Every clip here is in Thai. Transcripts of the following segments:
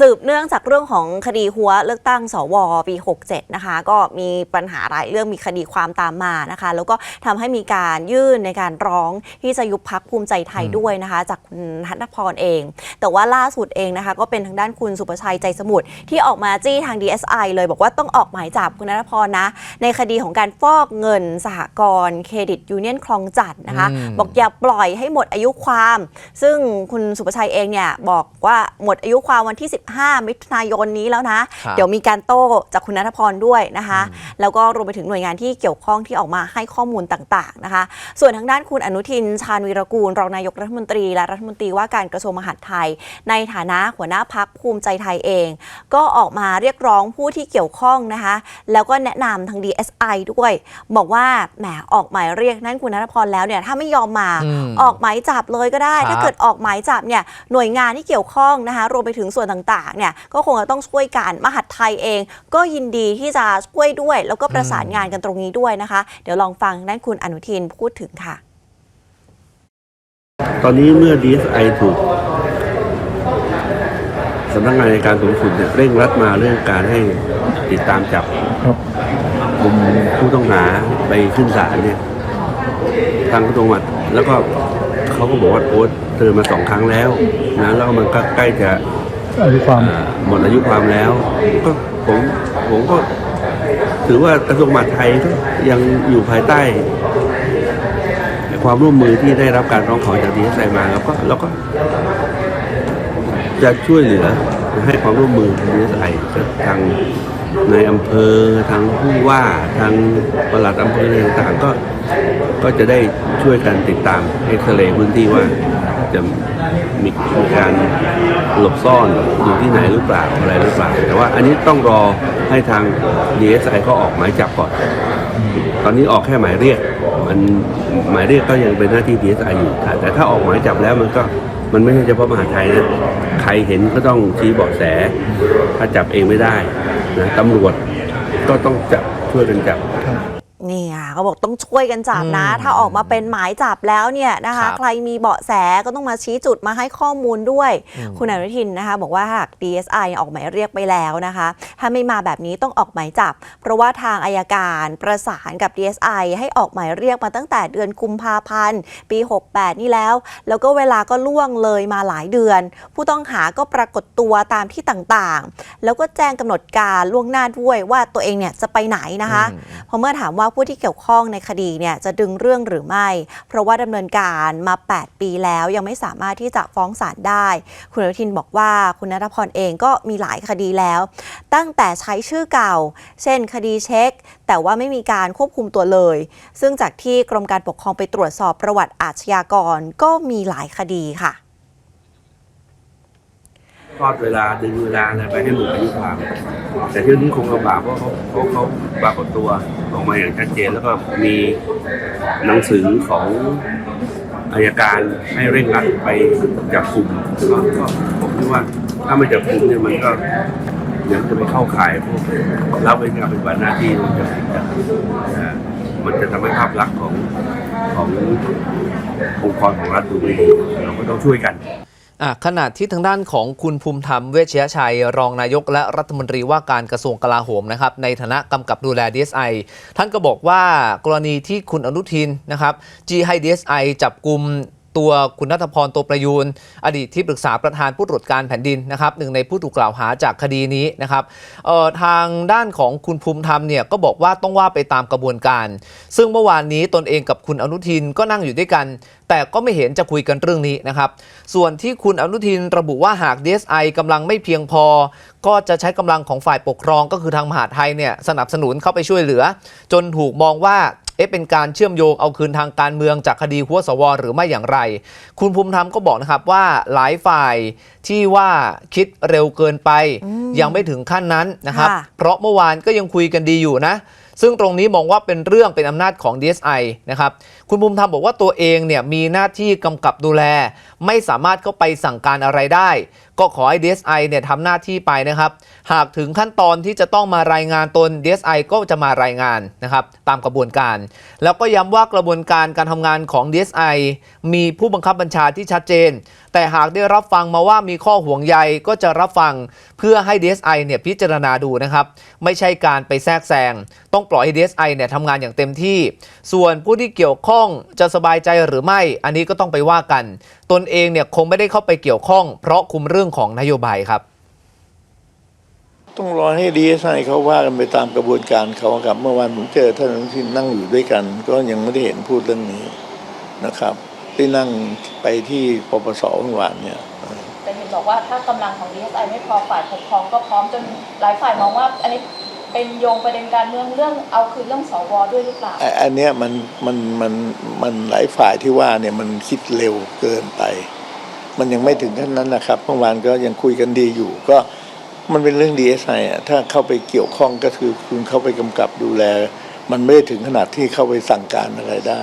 สืบเนื่องจากเรื่องของคดีหัวเลือกตั้งสวปี 67 นะคะ ก็มีปัญหาหลายเรื่องมีคดีความตามมานะคะ แล้วก็ทำให้มีการยื่นในการร้องที่จะยุบพักภูมิใจไทยด้วยนะคะ จากคุณธนพรเอง แต่ว่าล่าสุดเองนะคะ ก็เป็นทางด้านคุณสุประชัยใจสมุทรที่ออกมาจี้ทาง DSI เลยบอกว่าต้องออกหมายจับคุณธนพรนะ ในคดีของการฟอกเงินสหกรณ์เครดิตยูเนียนคลองจัดนะคะ บอกอย่าปล่อยให้หมดอายุความ ซึ่งคุณสุประชัยเองเนี่ยบอกว่าหมดอายุความวันที่15 มิถุนายนนี้แล้วนะครับเดี๋ยวมีการโต้จากคุณนัทพรด้วยนะคะ แล้วก็รวมไปถึงหน่วยงานที่เกี่ยวข้องที่ออกมาให้ข้อมูลต่างๆนะคะ ส่วนทางด้านคุณอนุทินชาญวีรกูล รองนายกรัฐมนตรี และรัฐมนตรีว่าการกระทรวงมหาดไทย ในฐานะหัวหน้าพักภูมิใจไทยเอง ก็ออกมาเรียกร้องผู้ที่เกี่ยวข้องนะคะ แล้วก็แนะนำทาง DSI ด้วย บอกว่าแหมออกหมายเรียกนั่นคุณนัทพรแล้วเนี่ยถ้าไม่ยอมมาอืมออกหมายจับเลยก็ได้ครับถ้าเกิดออกหมายจับเนี่ยหน่วยงานที่เกี่ยวข้องนะคะรวมไปถึงส่วนต่างๆเนี่ยก็คงจะต้องช่วยกันมหาดไทยเอง ก็ยินดีที่จะช่วยด้วย แล้วก็ประสานงานกันตรงนี้ด้วยนะคะ เดี๋ยวลองฟังด้านคุณอนุทินพูดถึงค่ะ ตอนนี้เมื่อ DSI ถูกสำนักงานในการสูงสุดเนี่ยเร่งรัดมาเรื่องการให้ติดตามจับกลุ่มผู้ต้องหาไปขึ้นศาลเนี่ย ทางจังหวัดแล้วก็เขาก็บอกว่าโอ๊ตเตือนมาสองครั้งแล้วนะแล้วมันก็ใกล้จะ อายุความหมดอายุความแล้วก็ผมผมก็ถือว่ากระทรวงมหาดไทยก็ยังอยู่ภายใต้ ความร่วมมือที่ได้รับการร้องขอจากดีเอสไอมาแล้วก็แล้วก็จะช่วยเหลือให้ความร่วมมือดีเอสไอทางในอำเภอทางผู้ว่าทางปลัดอำเภอต่างๆก็ก็จะได้ช่วยกันติดตามเอ็กซเรย์พื้นที่ว่าจะมีการ หลบซ่อนอยู่ที่ไหนหรือเปล่าอะไรหรือเปล่า แต่ว่าอันนี้ต้องรอให้ทาง DSI เขาออกหมายจับก่อน ตอนนี้ออกแค่หมายเรียก มันหมายเรียกก็ยังเป็นหน้าที่ DSI อยู่แต่ถ้าออกหมายจับแล้วมันก็มันไม่ใช่เฉพาะมหาไทยนะ ใครเห็นก็ต้องชี้เบาะแส ถ้าจับเองไม่ได้นะตำรวจก็ต้องจับช่วยกันจับ เขาบอกต้องช่วยกันจับนะอืมถ้าออกมาเป็นหมายจับแล้วเนี่ยนะครัคะบใครมีเบาะแสก็ต้องมาชี้จุดมาให้ข้อมูลด้วยอืมคุณอนุทินนะคะ บอกว่าหาก DSI ออกหมายเรียกไปแล้วนะคะ ถ้าไม่มาแบบนี้ต้องออกหมายจับ เพราะว่าทางอายการประสานกับ DSI ให้ออกหมายเรียกมาตั้งแต่เดือนกุมภาพันธ์ปี 68 นี่แล้ว แล้วก็เวลาก็ล่วงเลยมาหลายเดือน ผู้ต้องหาก็ปรากฏตัวตามที่ต่างๆ แล้วก็แจ้งกำหนดการล่วงหน้าด้วยว่าตัวเองเนี่ยจะไปไหนนะคะอืมพอเมื่อถามว่าผู้ที่เกี่ยวข้องข้องในคดีเนี่ยจะดึงเรื่องหรือไม่ เพราะว่าดำเนินการมา 8 ปีแล้วยังไม่สามารถที่จะฟ้องศาลได้ คุณอนุทินบอกว่าคุณนัทพรเองก็มีหลายคดีแล้ว ตั้งแต่ใช้ชื่อเก่า เช่น คดีเช็ค แต่ว่าไม่มีการควบคุมตัวเลย ซึ่งจากที่กรมการปกครองไปตรวจสอบประวัติอาชญากรก็มีหลายคดีค่ะ ทอดเวลาดึงเวลาอะไรไปให้หมดอายุความแต่ที่นี้คงลำบากเพราะเขาเขาเขาปรากฏตัวออกมาอย่างชัดเจนแล้วก็มีหนังสือของอายการให้เร่งรัดไปจับกลุ่มก็ผมคิดว่าถ้าไม่จับกลุ่มเนี่ยมันก็เดี๋ยวจะไปเข้าข่ายพวกรับเว้นการปฏิบัติหน้าที่มันจะมันจะทำให้ภาพลักษณ์ของขององค์กรของรัฐดูไม่ดีเราก็ต้องช่วยกัน ขณะที่ทางด้านของคุณภูมิธรรมเวชยชัย รองนายกและรัฐมนตรีว่าการกระทรวงกลาโหมนะครับในฐานะกำกับดูแล DSI ท่านก็บอกว่ากรณีที่คุณอนุทินนะครับจีให้ DSI จับกลุ่ม ตัวคุณนัทพรโตประยูนอดีตที่ปรึกษาประธานผู้ตรวจการแผ่นดินนะครับหนึ่งในผู้ถูกกล่าวหาจากคดีนี้นะครับทางด้านของคุณภูมิธรรมเนี่ยก็บอกว่าต้องว่าไปตามกระบวนการ ซึ่งเมื่อวานนี้ตนเองกับคุณอนุทินก็นั่งอยู่ด้วยกัน แต่ก็ไม่เห็นจะคุยกันเรื่องนี้นะครับส่วนที่คุณอนุทินระบุว่าหาก DSI กำลังไม่เพียงพอ ก็จะใช้กำลังของฝ่ายปกครองก็คือทางมหาดไทยเนี่ยสนับสนุนเข้าไปช่วยเหลือ จนถูกมองว่า เอ๊ะเป็นการเชื่อมโยงเอาคืนทางการเมืองจากคดีหัวสวหรือไม่อย่างไร คุณภูมิธรรมก็บอกนะครับว่าหลายฝ่ายที่ว่าคิดเร็วเกินไปอืมยังไม่ถึงขั้นนั้นนะครับค่ะเพราะเมื่อวานก็ยังคุยกันดีอยู่นะ ซึ่งตรงนี้มองว่าเป็นเรื่องเป็นอำนาจของ DSI นะครับ คุณภูมิธรรมบอกว่าตัวเองเนี่ยมีหน้าที่กำกับดูแล ไม่สามารถเข้าไปสั่งการอะไรได้ ก็ขอให้ DSI เนี่ยทำหน้าที่ไปนะครับ หากถึงขั้นตอนที่จะต้องมารายงานตน DSI ก็จะมารายงานนะครับตามกระบวนการ แล้วก็ย้ำว่ากระบวนการการทำงานของ DSI มีผู้บังคับบัญชาที่ชัดเจน แต่หากได้รับฟังมาว่ามีข้อห่วงใยก็จะรับฟังเพื่อให้ DSI เนี่ยพิจารณาดูนะครับ ไม่ใช่การไปแทรกแซงต้องปล่อยให้ DSI เนี่ยทำงานอย่างเต็มที่ ส่วนผู้ที่เกี่ยวข้องจะสบายใจหรือไม่ อันนี้ก็ต้องไปว่ากัน ตนเองเนี่ยคงไม่ได้เข้าไปเกี่ยวข้อง เพราะคุมเรื่องของนโยบายครับต้องรอให้ดีเอสไอเขาว่ากันไปตามกระบวนการเขาครับ เมื่อวานผมเจอท่านอนุทินนั่งอยู่ด้วยกัน ก็ยังไม่ได้เห็นพูดเรื่องนี้นะครับ ที่นั่งไปที่ปปสเมื่อวานเนี่ยแต่เห็นบอกว่าถ้ากำลังของ DSI ไม่พอฝ่ายปกครองก็พร้อมจนหลายฝ่ายมองว่าอันนี้เป็นโยงประเด็นการเมืองเรื่องเอาคือเรื่องสวด้วยหรือเปล่าไอ้อันเนี้ยมันมันมันมันหลายฝ่ายที่ว่าเนี่ยมันคิดเร็วเกินไป มันยังไม่ถึงขั้นนั้นนะครับเมื่อวานก็ยังคุยกันดีอยู่ก็มันเป็นเรื่องดีเอสไอะถ้าเข้าไปเกี่ยวข้องก็คือคุณเข้าไปกำกับดูแล มันไม่ได้ถึงขนาดที่เข้าไปสั่งการอะไรได้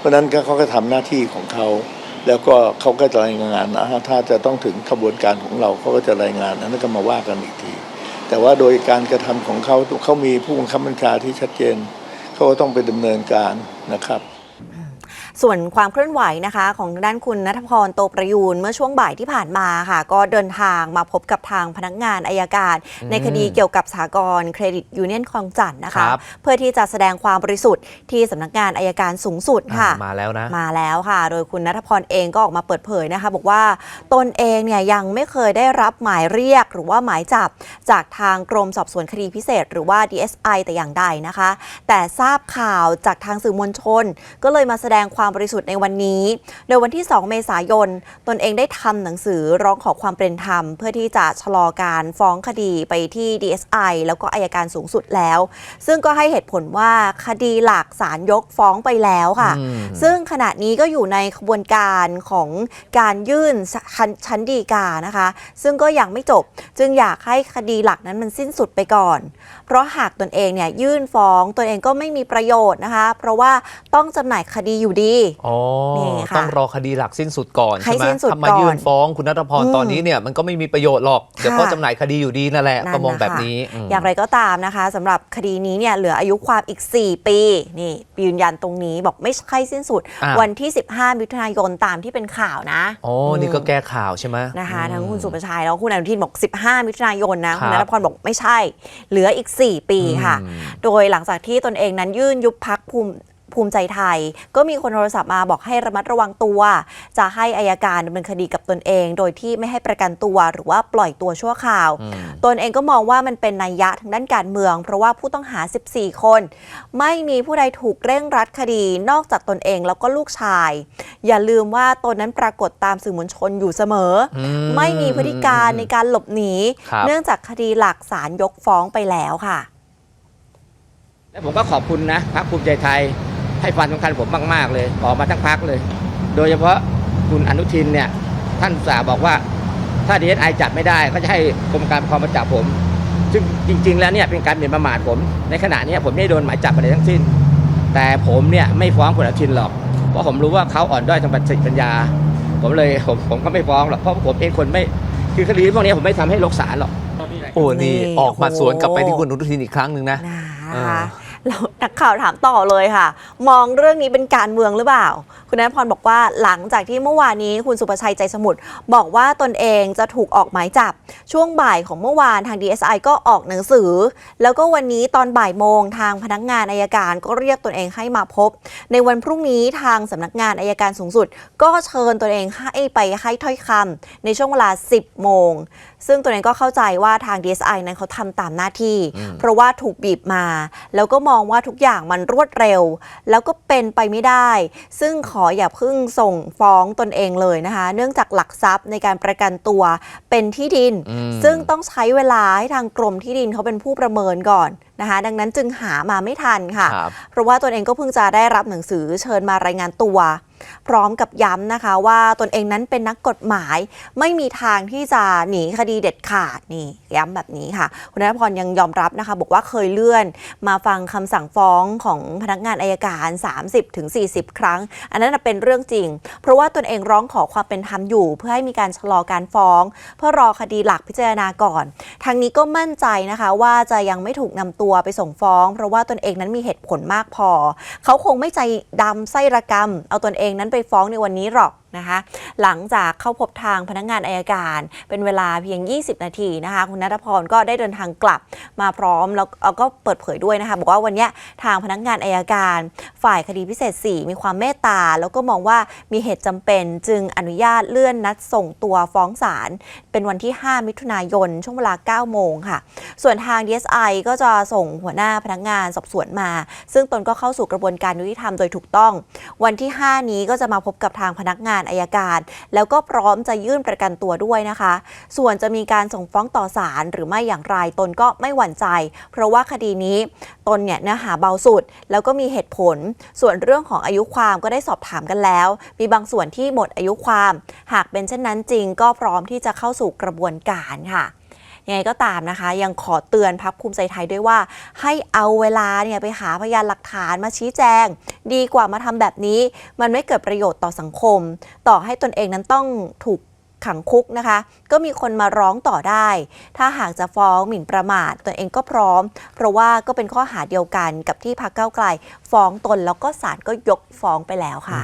เพราะฉะนั้นเขาก็ทำหน้าที่ของเขาแล้วก็เขาก็จะรายงานนะถ้าจะต้องถึงขบวนการของเราเขาก็จะรายงานนั้นก็มาว่ากันอีกที แต่ว่าโดยการกระทำของเขาเขามีผู้บังคับบัญชาที่ชัดเจนเขาก็ต้องไปดำเนินการนะครับ ส่วนความเคลื่อนไหวนะคะของด้านคุณนัทพรโตประยูนเมื่อช่วงบ่ายที่ผ่านมาค่ะ ก็เดินทางมาพบกับทางพนักงานอายการ ในคดีเกี่ยวกับสหกรณ์เครดิตยูเนียนคลองจันทน์นะคะ ครับ เพื่อที่จะแสดงความบริสุทธิ์ที่สำนักงานอายการสูงสุดค่ะ อ่ามาแล้วนะ มาแล้วค่ะ โดยคุณนัทพรเองก็ออกมาเปิดเผยนะคะ บอกว่าตนเองเนี่ยยังไม่เคยได้รับหมายเรียกหรือว่าหมายจับจากทางกรมสอบสวนคดีพิเศษ หรือว่า DSI แต่อย่างใดนะคะ แต่ทราบข่าวจากทางสื่อมวลชน ก็เลยมาแสดงความบริสุทธิ์ในวันนี้ โดยวันที่ 2 เมษายน ตนเองได้ทำหนังสือร้องขอความเป็นธรรม เพื่อที่จะชะลอการฟ้องคดีไปที่ DSI แล้วก็อายการสูงสุดแล้ว ซึ่งก็ให้เหตุผลว่าคดีหลักศาลยกฟ้องไปแล้วค่ะอืมซึ่งขณะนี้ก็อยู่ในขบวนการของการยื่นชั้นชั้นฎีกานะคะ ซึ่งก็ยังไม่จบ จึงอยากให้คดีหลักนั้นมันสิ้นสุดไปก่อน เพราะหากตนเองเนี่ยยื่นฟ้องตนเองก็ไม่มีประโยชน์นะคะ เพราะว่าต้องจำหน่ายคดีอยู่ดีอ๋อนี่ค่ะ ต้องรอคดีหลักสิ้นสุดก่อนให้ใช่ไหมสิ้นสุดถ้ามาก่อนยื่นฟ้องคุณนัทพรอืมตอนนี้เนี่ยมันก็ไม่มีประโยชน์หรอกเดี๋ยวค่ะก็จำหน่ายคดีอยู่ดีนั่นแหละนั่นก็มองนะคะแบบนี้ม อย่างไรก็ตามนะคะสำหรับคดีนี้เนี่ยเหลืออายุความอีก 4 ปีนี่ยืนยันตรงนี้บอกไม่ใช่สิ้นสุด อะ วันที่ 15มิถุนายนตามที่เป็นข่าวนะอ๋อนี่ก็แก้ข่าวใช่ไหมนะคะอืมทั้งคุณสุประชัยแล้วก็คุณอนุทินบอก 15 มิถุนายนนะครัคุบณนัทพรบอกไม่ใช่ เหลืออีก 4 ปีค่ะ อืม โดยหลังจากที่ตนเองนั้นยื่นยุบพักภูมิ ภูมิใจไทย ก็มีคนโทรศัพท์มาบอกให้ระมัดระวังตัว จะให้อายการดำเนินคดีกับตนเอง โดยที่ไม่ให้ประกันตัวหรือว่าปล่อยตัวชั่วคราวอืมตนเองก็มองว่ามันเป็นนัยยะทางด้านการเมือง เพราะว่าผู้ต้องหา 14 คน ไม่มีผู้ใดถูกเร่งรัดคดีนอกจากตนเองแล้วก็ลูกชาย อย่าลืมว่าตนนั้นปรากฏตามสื่อมวลชนอยู่เสมอออืไม่มีพฤติการในการหลบหนีครับเนื่องจากคดีหลักศาลยกฟ้องไปแล้วค่ะ และผมก็ขอบคุณนะพรรคภูมิใจไทย ให้ความสำคัญผมมาก ๆ เลย ออกมาทั้งพรรคเลย โดยเฉพาะคุณอนุทินเนี่ย ท่านอุตสาห์บอกว่าถ้าดีเอสไอจับไม่ได้ก็จะให้กรมการปกครองมาจับผม ซึ่งจริง ๆ แล้วเนี่ยเป็นการหมิ่นประมาทผม ในขณะเนี้ยผมไม่ได้โดนหมายจับอะไรทั้งสิ้น แต่ผมเนี่ยไม่ฟ้องคุณอนุทินหรอก เพราะผมรู้ว่าเขาอ่อนด้อยทางสติปัญญา ผมเลยผมผมก็ไม่ฟ้องหรอกเพราะผมเองคนไม่คือคดีพวกนี้ผมไม่ทำให้ลกศาลหรอกโอ้นี่นี่ออกมาโอ้โหสวนกลับไปที่คุณอนุทินอีกครั้งหนึ่งนะนะเอคะ อแล้วนักข่าวถามต่อเลยค่ะ มองเรื่องนี้เป็นการเมืองหรือเปล่า คุณนัทพรบอกว่าหลังจากที่เมื่อวานนี้คุณสุประชัยใจสมุทรบอกว่าตนเองจะถูกออกหมายจับ ช่วงบ่ายของเมื่อวานทาง DSI ก็ออกหนังสือ แล้วก็วันนี้ตอนบ่ายโมงทางพนักงานอายการก็เรียกตนเองให้มาพบ ในวันพรุ่งนี้ทางสำนักงานอายการสูงสุด ก็เชิญตนเองให้ไปให้ถ้อยคำในช่วงเวลา 10 โมง ซึ่งตัวเองก็เข้าใจว่าทาง DSI นั้นเขาทำตามหน้าที่อืมเพราะว่าถูกบีบมา แล้วก็มองว่าทุกอย่างมันรวดเร็ว แล้วก็เป็นไปไม่ได้ ซึ่งขออย่าเพิ่งส่งฟ้องตนเองเลยนะคะ เนื่องจากหลักทรัพย์ในการประกันตัวเป็นที่ดินอืมซึ่งต้องใช้เวลาให้ทางกรมที่ดินเขาเป็นผู้ประเมินก่อนนะคะดังนั้นจึงหามาไม่ทันค่ะครับเพราะว่าตนเองก็เพิ่งจะได้รับหนังสือเชิญมารายงานตัว พร้อมกับย้ำนะคะว่าตนเองนั้นเป็นนักกฎหมาย ไม่มีทางที่จะหนีคดีเด็ดขาดนี่ย้ำแบบนี้ค่ะ คุณนัทพรยังยอมรับนะคะ บอกว่าเคยเลื่อนมาฟังคำสั่งฟ้องของพนักงานอายการ 30-40 ครั้ง อันนั้นเป็นเรื่องจริง เพราะว่าตนเองร้องขอความเป็นธรรมอยู่ เพื่อให้มีการชะลอการฟ้อง เพื่อรอคดีหลักพิจารณาก่อนทางนี้ก็มั่นใจนะคะว่าจะยังไม่ถูกนำตัวไปส่งฟ้อง เพราะว่าตนเองนั้นมีเหตุผลมากพอ เขาคงไม่ใจดำไส้ระกรรม เอาตนเองนั้นไปฟ้องในวันนี้หรอก นะคะ หลังจากเข้าพบทางพนักงานอายการ เป็นเวลาเพียง 20 นาทีนะคะ คุณนัทพรก็ได้เดินทางกลับมาพร้อมแล้วก็เปิดเผยด้วยนะคะ บอกว่าวันนี้ทางพนักงานอายการ ฝ่ายคดีพิเศษ 4 มีความเมตตา แล้วก็มองว่ามีเหตุจำเป็นจึงอนุญาตเลื่อนนัดส่งตัวฟ้องศาลเป็นวันที่ 5 มิถุนายน ช่วงเวลา 9 โมงค่ะ ส่วนทาง DSI ก็จะส่งหัวหน้าพนักงานสอบสวนมา ซึ่งตนก็เข้าสู่กระบวนการยุติธรรมโดยถูกต้อง วันที่ 5 นี้ก็จะมาพบกับทางพนักงานอายการ แล้วก็พร้อมจะยื่นประกันตัวด้วยนะคะ ส่วนจะมีการส่งฟ้องต่อศาลหรือไม่อย่างไรตนก็ไม่หวั่นใจ เพราะว่าคดีนี้ตนเนี่ยเนื้อหาเบาสุด แล้วก็มีเหตุผล ส่วนเรื่องของอายุความก็ได้สอบถามกันแล้ว มีบางส่วนที่หมดอายุความ หากเป็นเช่นนั้นจริงก็พร้อมที่จะเข้าสู่กระบวนการค่ะ ยังไงก็ตามนะคะ ยังขอเตือนพักภูมิใจไทยด้วยว่า ให้เอาเวลาเนี่ยไปหาพยานหลักฐานมาชี้แจง ดีกว่ามาทำแบบนี้ มันไม่เกิดประโยชน์ต่อสังคม ต่อให้ตนเองนั้นต้องถูกขังคุกนะคะ ก็มีคนมาร้องต่อได้ ถ้าหากจะฟ้องหมิ่นประมาทตนเองก็พร้อม เพราะว่าก็เป็นข้อหาเดียวกันกับที่พรรคเก้าไกล ฟ้องตนแล้วก็ศาลก็ยกฟ้องไปแล้วค่ะ